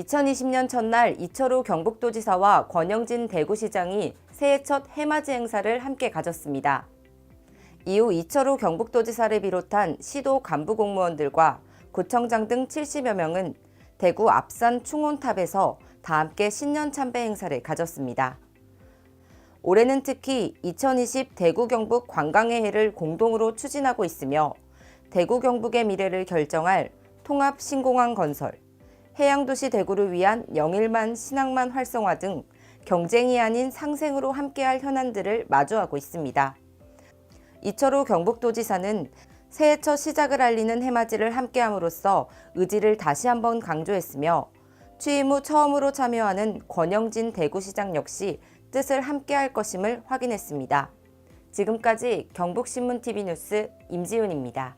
2020년 첫날 이철우 경북도지사와 권영진 대구시장이 새해 첫 해맞이 행사를 함께 가졌습니다. 이후 이철우 경북도지사를 비롯한 시도 간부 공무원들과 구청장 등 70여 명은 대구 앞산 충원탑에서 다 함께 신년 참배 행사를 가졌습니다. 올해는 특히 2020 대구 경북 관광의 해를 공동으로 추진하고 있으며 대구 경북의 미래를 결정할 통합 신공항 건설, 해양도시 대구를 위한 영일만 신항만 활성화 등 경쟁이 아닌 상생으로 함께할 현안들을 마주하고 있습니다. 이철우 경북도지사는 새해 첫 시작을 알리는 해맞이를 함께함으로써 의지를 다시 한번 강조했으며 취임 후 처음으로 참여하는 권영진 대구시장 역시 뜻을 함께할 것임을 확인했습니다. 지금까지 경북신문TV 뉴스 임지훈입니다.